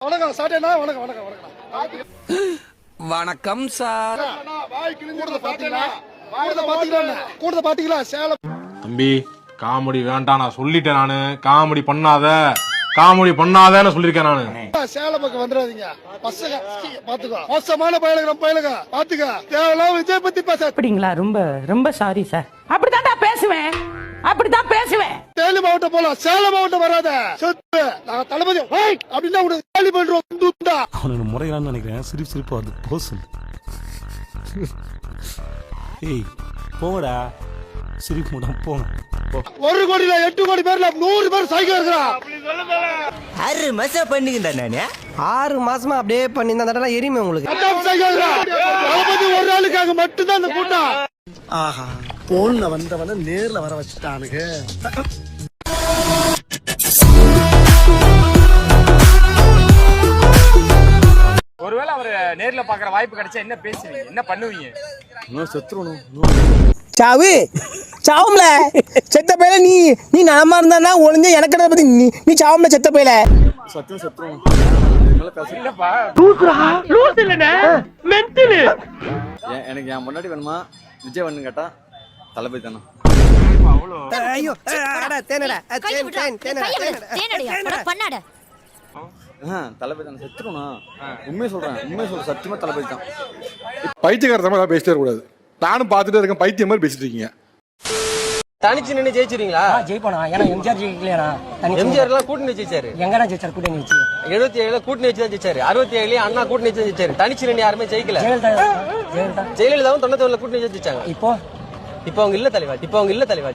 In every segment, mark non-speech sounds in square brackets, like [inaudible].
வணக்கம் சாட்டேண்ணா வணக்கம் வணக்கம் வணக்கம். வணக்கம் சார். கூட்டத்தை பாத்தீங்களா? கூட்டத்தை பாத்தீங்களா? சேலம். தம்பி காமெடி வேண்டாம் நான் சொல்லிட்டேன் நானு. காமெடி பண்ணாத. காமெடி பண்ணாதன்னு சொல்லியிருக்கேன் நானு. சேலம் பக்கம் வந்துடாதீங்க. பசங்க பாத்துக்கோ. மோசமான பயலுங்க நம்ம பயலுங்க. பாத்துக்க. தேவையில்லாம விஜய் பத்தி பேச அப்படிங்களா? ரொம்ப ரொம்ப சாரி சார் அப்படித்தான்டா பேசுவேன்? அப்படித்தான் பேசுவேன். தேனி மாவட்டம் போலாம் சேலம் மாவட்டம் வராத. சொத்து. நாங்க தளபதி. ஹேய், அப்படின்னா உனக்கு கேள்வி பண்றோம் துண்டா அவனுக்கு முறைகளான்னு நினைக்கிறேன். சிரிப்பு சிரிப்பு வருது. போ சொல்லு. ஏய் போங்கடா. சிரிப்பு மூடம் போங்க ஒரு கோடியில எட்டு கோடி பேர்ல நூறு பேர் சைக்கோ இருக்கிறான் ஆறு மாசம் பண்ணுங்கடா நானு? ஆறு மாசமா அப்படியே பண்ணி இந்த தடவை எரியுமே உங்களுக்கு. ஒரு நாளுக்காக மட்டும்தான் அந்த கூட்டம். ஆஹா. போன்ல வந்தவன நேர்ல வர வச்சுட்டானுங்க. ஒருவேளை அவரு நேர்ல பாக்குற வாய்ப்பு கிடைச்சா என்ன பேசுவீங்க என்ன பண்ணுவீங்க? சாவு சாவும்ல. செத்த பையல நீ நீ நலமா இருந்தா ஒளிஞ்ச எனக்கு பத்தி நீ நீ சாவும்ல செத்த பையல. இல்லப்பா. எனக்கு என் முன்னாடி வேணுமா? விஜய் வேணும் கேட்டா தளபதி தானே? ஐயோ தேனடா தேன் தேனடா பண்ணாட தளபதி தானே? உண்மையை உண்மையை தளபதி தான். பைத்தியக்காரத்தமா ஏதாவது பேசிட்டே கூடாது நானும் பார்த்துட்டே இருக்கேன் பைத்தியம் மாதிரி பேசிட்டு இருக்கீங்க. தனிச்சு ஜெயிப்பானா ஏன்னா எம்ஜிஆர் ஜெயிக்கலையா எம்ஜிஆர் எல்லாம் கூட்டணி ஜெயிச்சாரு. எங்கடா ஜெயிச்சார்? கூட்டணி வச்சு எழுபத்தி ஏழுல கூட்டணி வச்சு தான் ஜெயிச்சாரு. அறுபத்தி ஏழுலயும் அண்ணா கூட்டணி வச்சு ஜெயிச்சாரு. தனிச்சு யாருமே ஜெயிக்கல. ஜெயலலிதா ஜெயலலிதா. ஜெயலலிதாவும் தொண்ணூத்தி ஒண்ணுல கூட்டணி ஜெயிச்சாங்க. இப்போ? இப்போ அவங்க இல்ல தலைவா இப்போ அவங்க இல்ல தலைவா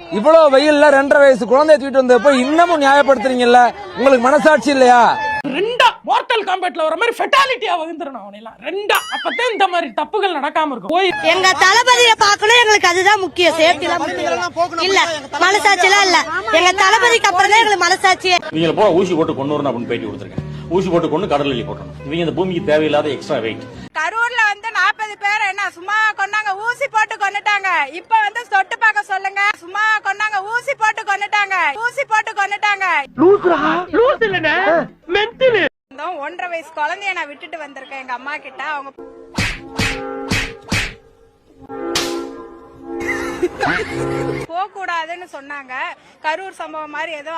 இவ்வளவு வெயில்ல ரெண்டரை வயசு குழந்தைய தூக்கிட்டு வந்தப்ப இன்னமும் நியாயப்படுத்துறீங்கல்ல? உங்களுக்கு மனசாட்சி இல்லையா? ரெண்டா மார்டல் காம்பேட்ல வர மாதிரி ஃபெட்டாலிட்டியா வகுந்துறணும் அவனெல்லாம் ரெண்டா. அப்பதான் இந்த மாதிரி தப்புகள் நடக்காம இருக்கும். போய் எங்க தளபதியை பார்க்கணும் எங்களுக்கு அதுதான் முக்கியம். சேஃப்டி இல்ல மனசாட்சி எல்லாம் இல்ல. எங்க தளபதிக்கு அப்புறம் தான் எங்களுக்கு மனசாட்சியே. இவங்களை போல ஊசி போட்டு கொண்டு வரணும் அப்படின்னு பேட்டி கொடுத்துருக்கேன். ஊசி போட்டு கொண்டு கடல் எல்லி போட்டணும் இவங்க இந்த பூமிக்கு தேவையில்லாத எக்ஸ்ட்ரா வெயிட் கரூர்ல வந்து நாற்பது பேர் என்ன சும்மா கொண்டாங்க ஊசி போட்டு கொண்டுட்டாங்க இப்ப வந்து தொட்டு பார்க்க சொல்லுங்க. சும்மா கொண்டாங்க ஊசி போட்டு கொண்டுட்டாங்க ஊசி போட்டு கொண்டுட்டாங்க ஒன்றரை வயசு குழந்தைய நான் விட்டுட்டு வந்திருக்கேன் எங்க அம்மா கிட்ட. அவங்க போகக்கூடாதுன்னு சொன்னாங்க. கரூர் சம்பவம் மாதிரி ஏதோ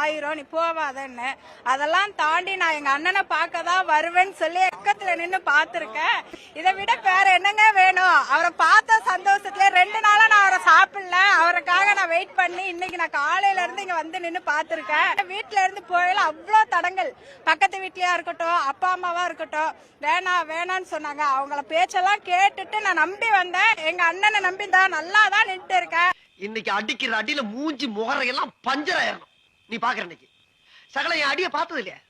ஆயிரும். நீ போவாதன்னு. அதெல்லாம் தாண்டி நான் எங்க அண்ணனை பார்க்க தான் வருவேன்னு சொல்லி பக்கத்துல நின்று பார்த்துருக்கேன். இதை விட வேற என்னங்க வேணும்? அவரை பார்த்த சந்தோஷத்துல ரெண்டு நாளா நான் அவரை சாப்பிடல. அவரை நான் வெயிட் பண்ணி இன்னைக்கு நான் காலையில இருந்து இங்க வந்து நின்னு பாத்திருக்கேன் வீட்டுல இருந்து போயில அவ்வளோ தடங்கள். பக்கத்து வீட்லயா இருக்கட்டும் அப்பா அம்மாவா இருக்கட்டும் வேணாம் வேணான்னு சொன்னாங்க. அவங்கள பேச்செல்லாம் கேட்டுட்டு நான் நம்பி வந்தேன். எங்க அண்ணனை நம்பி தான் நல்லா தான் நின்று இருக்கேன். இன்னைக்கு அடிக்கிற அடியில மூஞ்சி முகரையெல்லாம் பஞ்சர் ஆயிரணும். நீ பாக்குற இன்னைக்கு. சகல என் அடிய பார்த்தது இல்லையா?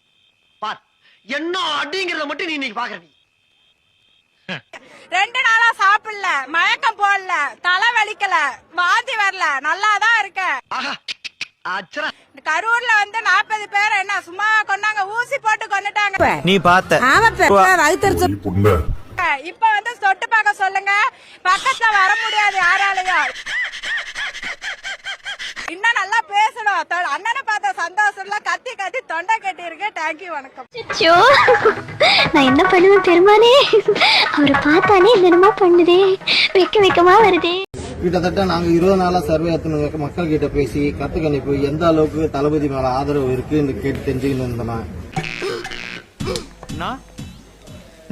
பார். என்ன அடிங்கிறத மட்டும் நீ இன்னைக்கு பாக்குற நீ. ரெண்டு நாளா சாப்பிடல மயக்கம் போடல தலை வலிக்கல வாந்தி வரல நல்லா தான் இருக்கேன். ஆஹா அச்சரா. கரூர்ல வந்து நாற்பது பேர் என்ன சும்மா கொண்டாங்க ஊசி போட்டு கொண்டுட்டாங்க நீ பார்த்த. இப்ப வந்து தொட்டு பார்க்க சொல்லுங்க. பக்கத்துல வர முடியாது யாராலையும். இன்னும் நல்லா பேசணும் அண்ணனை பார்த்த சந்தோஷம்ல கத்தி கத்தி தொண்டை கட்டி இருக்கு தேங்க்யூ வணக்கம். ஐயோ நான் என்ன பண்ணுவேன் பெருமானே? அவரை பார்த்தானே என்னமா பண்ணுதே. வெக்க வெக்கமா வருதே. கிட்டத்தட்ட நாங்க இருபது நாளா சர்வே எத்தனை மக்கள் கிட்ட பேசி கத்து கணிப்பு எந்த அளவுக்கு தளபதி மேல ஆதரவு இருக்குன்னு கேட்டு தெரிஞ்சுக்கணும் இருந்தோம்?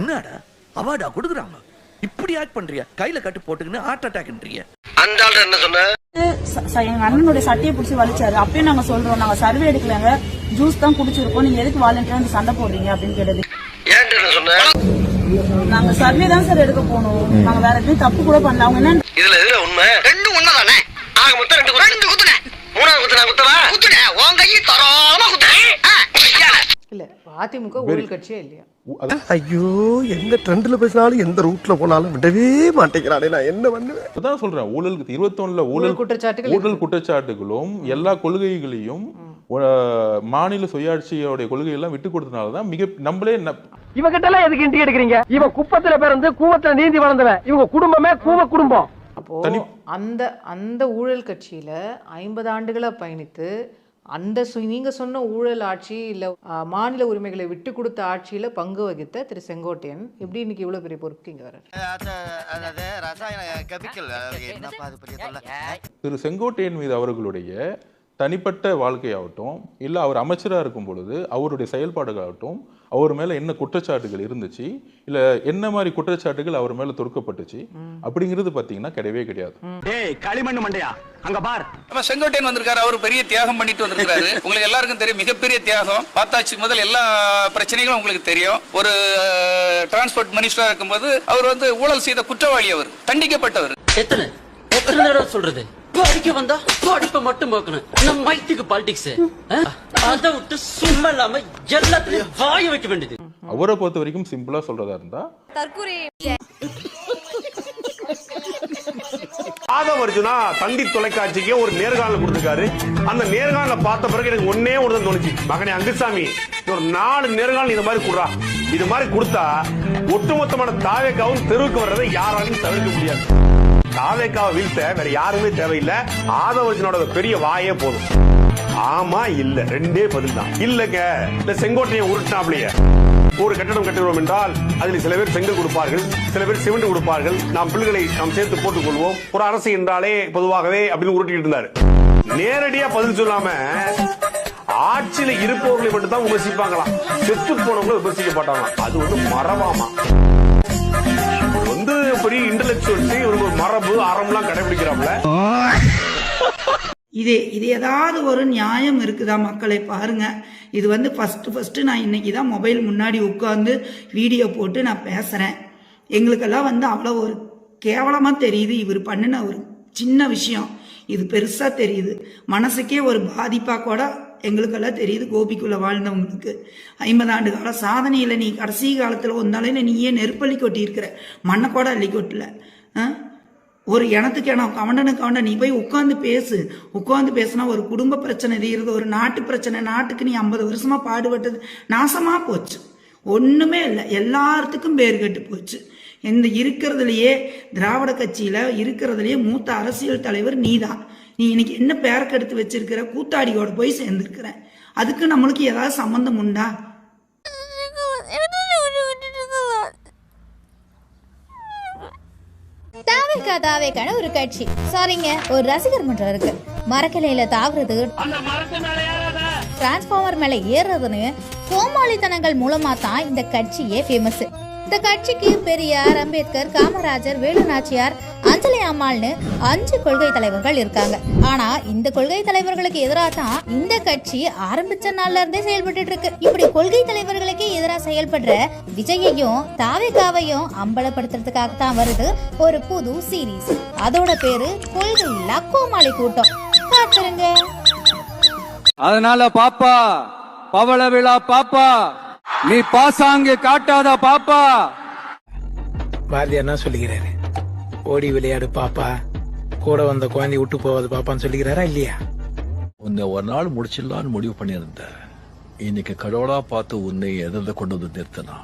என்னடா? அவார்டா கொடுக்குறாங்க. இப்படி ஆக்ட் பண்றியா? கையில கட்டு போட்டுக்கின்னு ஹார்ட் அட்டாக்ன்றீங்க அந்த என்ன சொன்ன? எங்க அண்ணனுடைய சட்டையை பிடிச்சி வலிச்சாரு. அப்பயும் நாங்க சொல்றோம் நாங்க சர்வே எடுக்கலங்க. ஜூஸ் தான் குடிச்சிருக்கோம். நீங்க எதுக்கு வாலண்டியரா வந்து சண்டை போடுறீங்க அப்படின்னு கேட்டது. நாங்க சர்வே தான் சார் எடுக்க போனோம். நாங்க வேற எதுவும் தப்பு கூட பண்ணல. அவங்க என்ன இதுல எதுல உண்மை? ரெண்டு உண்மைதானே ஆக மொத்தம் ரெண்டு குத்து ரெண்டு குத்துனே. மூணாவது குத்து நான் குத்தவா? குத்துனே. உன் கையை தரோமா குத்துனேன் அதிமுக ஊழல் கட்சியே இல்லையா? ஐயோ எந்த ட்ரெண்ட்ல பேசினாலும் எந்த ரூட்ல போனாலும் விடவே மாட்டேங்கிறானே நான் என்ன பண்ணுவேன்? அதான் சொல்றேன் ஊழலுக்கு இருபத்தொன்னுல ஊழல் குற்றச்சாட்டுகள் ஊழல் குற்றச்சாட்டுகளும் எல்லா கொள்கைகளையும் மாநில சுயாட்சியோடைய கொள்கையெல்லாம் விட்டு கொடுத்தனால தான் மிக நம்மளே இவகிட்ட எல்லாம் எதுக்கு இன்டி எடுக்கிறீங்க? இவன் குப்பத்துல பிறந்து கூவத்துல நீந்தி வளர்ந்தவன். இவங்க குடும்பமே கூவ குடும்பம். அப்போ தனி அந்த அந்த ஊழல் கட்சியில ஐம்பது ஆண்டுகளா பயணித்து அந்த சு- நீங்க சொன்ன ஊழல் ஆட்சி இல்ல மாநில உரிமைகளை விட்டு கொடுத்த ஆட்சியில பங்கு வகித்த திரு செங்கோட்டையன் எப்படி இன்னைக்கு இவ்வளவு பெரிய பொறுப்புக்கு இங்க வர்றாரு? திரு செங்கோட்டையன் மீது அவர்களுடைய தனிப்பட்ட வாழ்க்கையாகட்டும் இல்லை அவர் அமைச்சராக இருக்கும் பொழுது அவருடைய செயல்பாடுகளாகட்டும் அவர் மேலே என்ன குற்றச்சாட்டுகள் இருந்துச்சு இல்லை என்ன மாதிரி குற்றச்சாட்டுகள் அவர் மேலே தொடுக்கப்பட்டுச்சு அப்படிங்கிறது பார்த்தீங்கன்னா கிடையவே கிடையாது. டேய் களிமண் மண்டையா? அங்க பார். நம்ம செங்கோட்டையன் வந்திருக்காரு அவர் பெரிய தியாகம் பண்ணிட்டு வந்திருக்காரு. [laughs] உங்களுக்கு எல்லாருக்கும் தெரியும் மிகப்பெரிய தியாகம். பார்த்தாச்சு முதல் எல்லா பிரச்சனைகளும் உங்களுக்கு தெரியும். ஒரு டிரான்ஸ்போர்ட் மினிஸ்டரா இருக்கும்போது அவர் வந்து ஊழல் செய்த குற்றவாளி அவர் தண்டிக்கப்பட்டவர். எத்தனை? எத்தனை தடவை சொல்றது? படிக்க வந்தா படிப்பை மட்டும் பார்க்கணும். நம்ம மைத்துக்கு பாலிடிக்ஸ் அதை விட்டு சும்மா இல்லாம எல்லாத்தையும் வாய வைக்க வேண்டியது. அவரை பொறுத்த வரைக்கும் சிம்பிளாக சொல்கிறதா இருந்தால் தற்கூரி. ஆதவர்ஜுனா தந்தி தொலைக்காட்சிக்கு ஒரு நேர்காணல் கொடுத்திருக்காரு. அந்த நேர்காணல பார்த்த பிறகு எனக்கு ஒன்னே ஒன்று தான் தோணுச்சு. மகனே அங்குசாமி ஒரு நாலு நேர்காணல் இந்த மாதிரி கொடுறா. இது மாதிரி கொடுத்தா ஒட்டுமொத்தமான தாவேக்காவும் தெருவுக்கு வர்றதை யாராலையும் தவிர்க்க முடியாது. தாவேக்காவை வீழ்த்த வேற யாருமே தேவையில்லை. ஆதவர்ஜனோட பெரிய வாயே போதும். ஆமா இல்ல. ரெண்டே பதில் தான். இல்லங்க. இந்த செங்கோட்டையை உருட்டினாப்லையே. ஒரு கட்டடம் கட்டுகிறோம் என்றால் அதில் சில பேர் செங்கல் கொடுப்பார்கள். சில பேர் சிமெண்ட் கொடுப்பார்கள். நாம் பிள்ளைகளை நாம் சேர்த்து போட்டுக் கொள்வோம் ஒரு அரசு என்றாலே பொதுவாகவே அப்படின்னு உருட்டிட்டு இருந்தாரு. நேரடியா பதில் சொல்லாம ஆட்சியில இருப்பவர்களை மட்டும் தான் விமர்சிப்பாங்களாம் செத்து போனவங்களை விமர்சிக்க மாட்டாங்களாம் அது வந்து மரபாமா? வந்து பெரிய இன்டலெக்சுவல்ஸ் இவங்க ஒரு மரபு அறம்லாம் கடைபிடிக்கிறாப்ல இது இது ஏதாவது ஒரு நியாயம் இருக்குதா மக்களை? பாருங்க. இது வந்து ஃபஸ்ட்டு ஃபஸ்ட்டு நான் இன்னைக்கு தான் மொபைல் முன்னாடி உட்காந்து வீடியோ போட்டு நான் பேசுகிறேன் எங்களுக்கெல்லாம் வந்து அவ்வளோ ஒரு கேவலமாக தெரியுது. இவர் பண்ணின ஒரு சின்ன விஷயம். இது பெருசாக தெரியுது. மனசுக்கே ஒரு பாதிப்பாக கூட எங்களுக்கெல்லாம் தெரியுது கோபிக்குள்ள வாழ்ந்தவங்களுக்கு. ஐம்பது ஆண்டு கால சாதனையில் நீ கடைசி காலத்தில் ஒரு நாளையில் நீயே நெருப்பள்ளி கொட்டியிருக்கிற மண்ணை கூட அள்ளி கொட்டல. ஒரு இனத்துக்கு இடம் கவண்டனுக்கு கவண்டன் நீ போய் உட்காந்து பேசு. உட்காந்து பேசுனா ஒரு குடும்ப பிரச்சனை தீருது ஒரு நாட்டு பிரச்சனை. நாட்டுக்கு நீ ஐம்பது வருஷமாக பாடுபட்டது நாசமாக போச்சு. ஒன்றுமே இல்லை எல்லாத்துக்கும் பேர் கெட்டு போச்சு. இந்த இருக்கிறதுலையே திராவிட கட்சியில் இருக்கிறதுலையே மூத்த அரசியல் தலைவர் நீதான். நீ இன்னைக்கு என்ன பேரக்கெடுத்து வச்சிருக்கிற? கூத்தாடியோட போய் சேர்ந்துருக்கிற அதுக்கு நம்மளுக்கு ஏதாவது சம்பந்தம் உண்டா? தாவேக்கா தாவேக்கான ஒரு கட்சி. சாரிங்க ஒரு ரசிகர் மன்றம் இருக்கு. மரக்கிளையில தாவறது டிரான்ஸ்பார்மர் மேல ஏறுறதுன்னு கோமாளித்தனங்கள் மூலமா தான் இந்த கட்சியே ஃபேமஸ் இந்த கட்சிக்கு பெரியார் அம்பேத்கர் காமராஜர் வேலு நாச்சியார் அஞ்சலி அம்மாள்னு அஞ்சு கொள்கை தலைவர்கள் இருக்காங்க. ஆனா இந்த கொள்கை தலைவர்களுக்கு எதிராக தான் இந்த கட்சி ஆரம்பிச்ச நாள்ல இருந்தே செயல்பட்டு இருக்கு. இப்படி கொள்கை தலைவர்களுக்கு எதிராக செயல்படுற விஜயையும் தாவேக்காவையும் அம்பலப்படுத்துறதுக்காக தான் வருது ஒரு புது சீரீஸ் அதோட பேரு கொள்கை இல்லா கோமாளி கூட்டம். காத்துருங்க அதனால பாப்பா பவள விழா பாப்பா நீ பாசாங்கு காட்டாத பாப்பா. பாரதியார் என்ன சொல்லுகிறாரு? ஓடி விளையாடு பாப்பா. கூட வந்த குழந்தை விட்டு போவது பாப்பான்னு சொல்லுகிறாரா இல்லையா? உன்னை ஒரு நாள் முடிச்சிடலான்னு முடிவு பண்ணியிருந்தேன் இன்னைக்கு கடவுளா பார்த்து உன்னை எதிர்த்து கொண்டு வந்து நிறுத்தினா?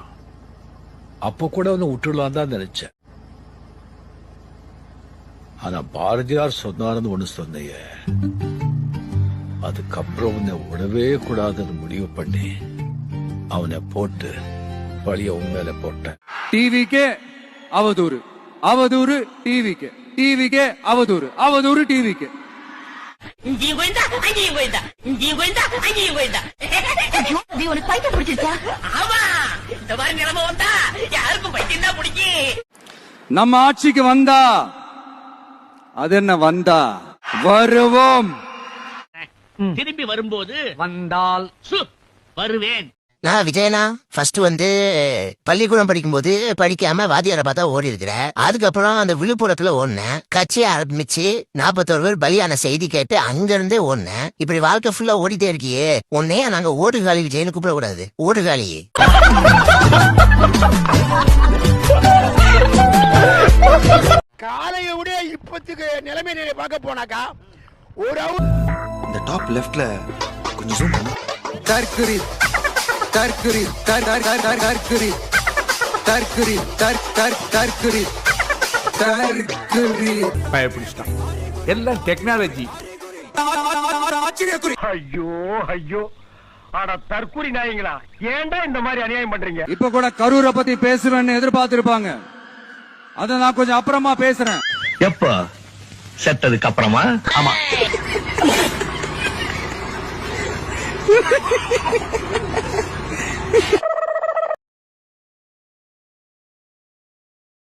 அப்போ கூட உன்னை விட்டுடலாம் தான் நினைச்சேன். ஆனா பாரதியார் சொன்னாருன்னு ஒண்ணு சொன்னையே. அதுக்கப்புறம் உன்னை விடவே கூடாதுன்னு முடிவு பண்ணி அவனை போட்டு பழிய உண்மையில போட்டேன். டிவிக்கே அவதூறு. நிலைமை வந்தா யாருக்கும் பைத்தியம் தான் பிடிக்கும். நம்ம ஆட்சிக்கு வந்தா அது என்ன வந்தா? வருவோம். திரும்பி வரும்போது வந்தால். சு, வருவேன். நான் விஜயனா ஃபர்ஸ்ட் வந்து பள்ளிக்கூடம் படிக்கும்போது படிக்காம வாத்தியாரை பார்த்தா ஓடி இருக்கிறேன் அதுக்கப்புறம் அந்த விழுப்புரத்துல ஓடினேன் கட்சியை ஆரம்பிச்சு நாற்பத்தோரு பேர் பலியான செய்தி கேட்டு அங்க இருந்தே ஓடினேன் இப்படி வாழ்க்கை ஃபுல்லா ஓடிட்டே இருக்கியே. உன்னையே நாங்க ஓடுகாலி விஜயன்னு கூப்பிட கூடாது ஓடுகாலி. காலையை விட இப்பத்துக்கு நிலைமை நிலை பார்க்க போனாக்கா ஒரு இந்த டாப் லெஃப்ட்ல கொஞ்சம் ஜூம் தற்குறி தற்குறி தற்குறி தற்குறி தற்குறி தற்குறி பயப்பிடிச்சிட்டான். எல்லாம் டெக்னாலஜி ஐயோ ஐயோ. அட தற்கூரி நாயங்களா ஏன்டா இந்த மாதிரி அநியாயம் பண்றீங்க? இப்ப கூட கரூரை பத்தி பேசுவேன்னு எதிர்பார்த்திருப்பாங்க. அத நான் கொஞ்சம் அப்புறமா பேசுறேன். எப்போ? செத்ததுக்கு அப்புறமா? ஆமா. [laughs]